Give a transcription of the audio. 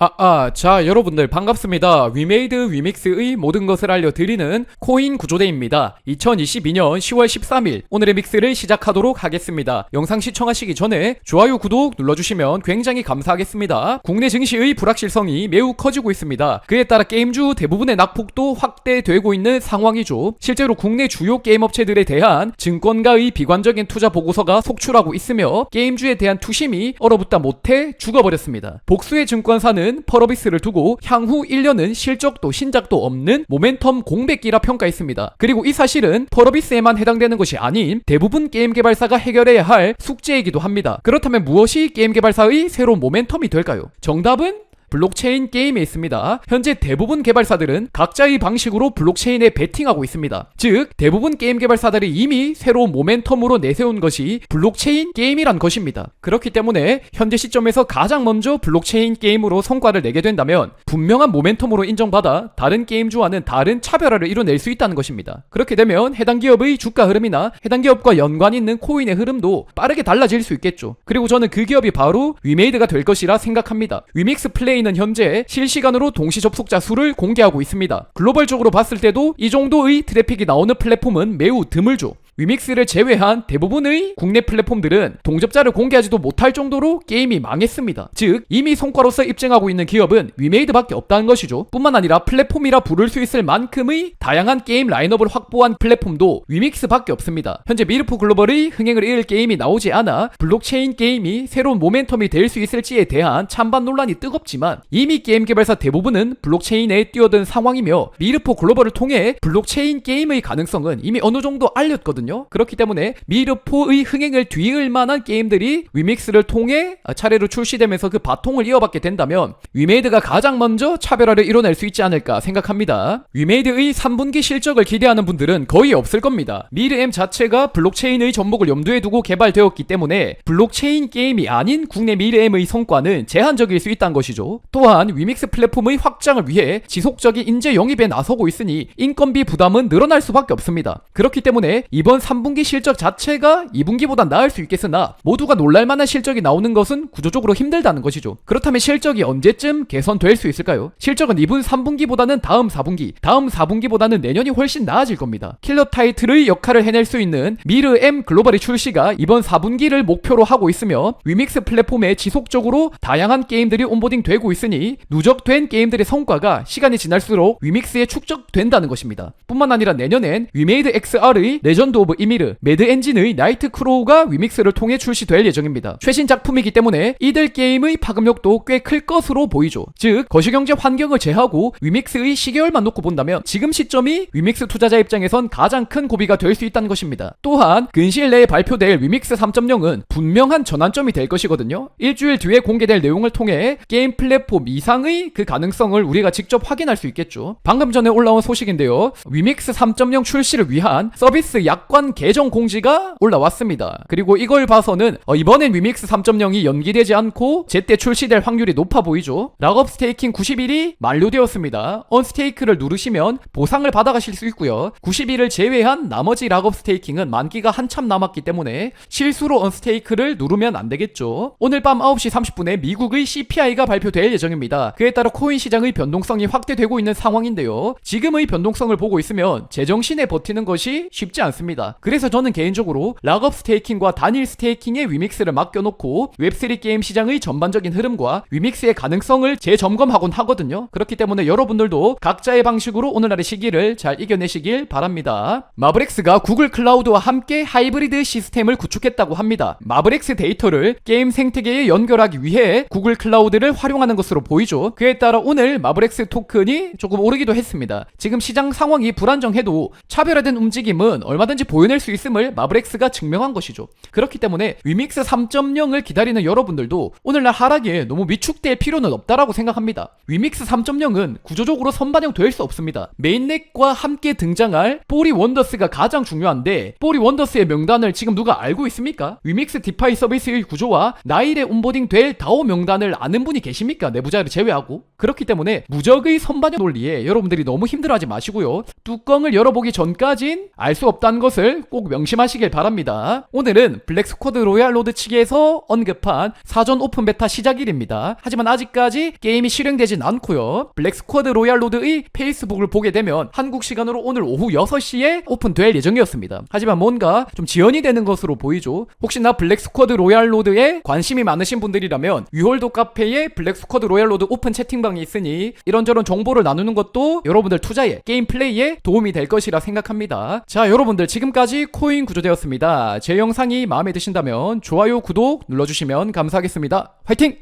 아, 아, 자, 여러분들 반갑습니다. 위메이드 위믹스의 모든 것을 알려드리는 코인 구조대입니다. 2022년 10월 13일 오늘의 믹스를 시작하도록 하겠습니다. 영상 시청하시기 전에 좋아요, 구독 눌러주시면 굉장히 감사하겠습니다. 국내 증시의 불확실성이 매우 커지고 있습니다. 그에 따라 게임주 대부분의 낙폭도 확대되고 있는 상황이죠. 실제로 국내 주요 게임 업체들에 대한 증권가의 비관적인 투자 보고서가 속출하고 있으며 게임주에 대한 투심이 얼어붙다 못해 죽어버렸습니다. 복수의 증권사는 펄어비스를 두고 향후 1년은 실적도 신작도 없는 모멘텀 공백기라 평가했습니다. 그리고 이 사실은 펄어비스에만 해당되는 것이 아닌 대부분 게임 개발사가 해결해야 할 숙제이기도 합니다. 그렇다면 무엇이 게임 개발사의 새로운 모멘텀이 될까요? 정답은 블록체인 게임에 있습니다. 현재 대부분 개발사들은 각자의 방식으로 블록체인에 베팅하고 있습니다. 즉, 대부분 게임 개발사들이 이미 새로운 모멘텀으로 내세운 것이 블록체인 게임이란 것입니다. 그렇기 때문에 현재 시점에서 가장 먼저 블록체인 게임으로 성과를 내게 된다면 분명한 모멘텀으로 인정받아 다른 게임주와는 다른 차별화를 이뤄낼 수 있다는 것입니다. 그렇게 되면 해당 기업의 주가 흐름이나 해당 기업과 연관 있는 코인의 흐름도 빠르게 달라질 수 있겠죠. 그리고 저는 그 기업이 바로 위메이드가 될 것이라 생각합니다. 위믹스 플레이 플레이는 현재 실시간으로 동시 접속자 수를 공개하고 있습니다. 글로벌적으로 봤을 때도 이 정도의 트래픽이 나오는 플랫폼은 매우 드물죠. 위믹스를 제외한 대부분의 국내 플랫폼들은 동접자를 공개하지도 못할 정도로 게임이 망했습니다. 즉 이미 성과로서 입증하고 있는 기업은 위메이드밖에 없다는 것이죠. 뿐만 아니라 플랫폼이라 부를 수 있을 만큼의 다양한 게임 라인업을 확보한 플랫폼도 위믹스밖에 없습니다. 현재 미르프 글로벌의 흥행을 이을 게임이 나오지 않아 블록체인 게임이 새로운 모멘텀이 될 수 있을지에 대한 찬반 논란이 뜨겁지만 이미 게임 개발사 대부분은 블록체인에 뛰어든 상황이며 미르포 글로벌을 통해 블록체인 게임의 가능성은 이미 어느 정도 알렸거든요. 있거든요. 그렇기 때문에 미르포의 흥행을 뒤이을 만한 게임들이 위믹스를 통해 차례로 출시되면서 그 바통을 이어받게 된다면 위메이드가 가장 먼저 차별화를 이뤄낼 수 있지 않을까 생각합니다. 위메이드의 3분기 실적을 기대하는 분들은 거의 없을 겁니다. 미르엠 자체가 블록체인의 전목을 염두에 두고 개발되었기 때문에 블록체인 게임이 아닌 국내 미르엠의 성과는 제한적일 수 있다는 것이죠. 또한 위믹스 플랫폼의 확장을 위해 지속적인 인재 영입에 나서고 있으니 인건비 부담은 늘어날 수밖에 없습니다. 그렇기 때문에 이번 이번 3분기 실적 자체가 2분기보다 나을 수 있겠으나 모두가 놀랄만한 실적이 나오는 것은 구조적으로 힘들다는 것이죠. 그렇다면 실적이 언제쯤 개선될 수 있을까요? 실적은 이분 3분기보다는 다음 4분기, 다음 4분기보다는 내년이 훨씬 나아질 겁니다. 킬러 타이틀의 역할을 해낼 수 있는 미르 M 글로벌의 출시가 이번 4분기를 목표로 하고 있으며 위믹스 플랫폼에 지속적으로 다양한 게임들이 온보딩 되고 있으니 누적된 게임들의 성과가 시간이 지날수록 위믹스에 축적된다는 것입니다. 뿐만 아니라 내년엔 위메이드 XR의 레전드 오브 이미르, 매드 엔진의 나이트 크로우가 위믹스를 통해 출시될 예정입니다. 최신 작품이기 때문에 이들 게임의 파급력도 꽤 클 것으로 보이죠. 즉, 거시경제 환경을 제하고 위믹스의 시계열만 놓고 본다면 지금 시점이 위믹스 투자자 입장에선 가장 큰 고비가 될 수 있다는 것입니다. 또한 근시일 내에 발표될 위믹스 3.0은 분명한 전환점이 될 것이거든요. 일주일 뒤에 공개될 내용을 통해 게임 플랫폼 이상의 그 가능성을 우리가 직접 확인할 수 있겠죠. 방금 전에 올라온 소식인데요. 위믹스 3.0 출시를 위한 서비스 약관 보안 개정 공지가 올라왔습니다. 그리고 이걸 봐서는 어, 이번엔 위믹스 3.0이 연기되지 않고 제때 출시될 확률이 높아 보이죠. 락업 스테이킹 90일이 만료되었습니다. 언스테이크를 누르시면 보상을 받아가실 수 있고요. 90일을 제외한 나머지 락업 스테이킹은 만기가 한참 남았기 때문에 실수로 언스테이크를 누르면 안 되겠죠. 오늘 밤 9시 30분에 미국의 CPI가 발표될 예정입니다. 그에 따라 코인 시장의 변동성이 확대되고 있는 상황인데요. 지금의 변동성을 보고 있으면 제정신에 버티는 것이 쉽지 않습니다. 그래서 저는 개인적으로 락업 스테이킹과 단일 스테이킹의 위믹스를 맡겨놓고 웹3 게임 시장의 전반적인 흐름과 위믹스의 가능성을 재점검하곤 하거든요. 그렇기 때문에 여러분들도 각자의 방식으로 오늘날의 시기를 잘 이겨내시길 바랍니다. 마브렉스가 구글 클라우드와 함께 하이브리드 시스템을 구축했다고 합니다. 마브렉스 데이터를 게임 생태계에 연결하기 위해 구글 클라우드를 활용하는 것으로 보이죠. 그에 따라 오늘 마브렉스 토큰이 조금 오르기도 했습니다. 지금 시장 상황이 불안정해도 차별화된 움직임은 얼마든지 보 보여낼 수 있음을 마브렉스가 증명한 것이죠. 그렇기 때문에 위믹스 3.0을 기다리는 여러분들도 오늘날 하락에 너무 위축될 필요는 없다라고 생각합니다. 위믹스 3.0은 구조적으로 선반영 될 수 없습니다. 메인넥과 함께 등장할 뽀리 원더스가 가장 중요한데 뽀리 원더스의 명단을 지금 누가 알고 있습니까? 위믹스 디파이 서비스의 구조와 나일에 온보딩 될 다오 명단을 아는 분이 계십니까? 내부자를 제외하고 그렇기 때문에 무적의 선반영 논리에 여러분들이 너무 힘들어하지 마시고요. 뚜껑을 열어보기 전까진 알 수 없다는 것을 것을 꼭 명심하시길 바랍니다. 오늘은 블랙 스쿼드 로얄 로드 측에서 언급한 사전 오픈 베타 시작일입니다. 하지만 아직까지 게임이 실행되진 않고요. 블랙 스쿼드 로얄 로드의 페이스북을 보게 되면 한국 시간으로 오늘 오후 6시에 오픈될 예정이었습니다. 하지만 뭔가 좀 지연이 되는 것으로 보이죠. 혹시나 블랙 스쿼드 로얄 로드에 관심이 많으신 분들이라면 위홀도 카페에 블랙 스쿼드 로얄 로드 오픈 채팅방이 있으니 이런저런 정보를 나누는 것도 여러분들 투자에 게임 플레이에 도움이 될 것이라 생각합니다. 자, 여러분들 지금까지 코인 구조되었습니다. 제 영상이 마음에 드신다면 좋아요, 구독 눌러주시면 감사하겠습니다. 화이팅!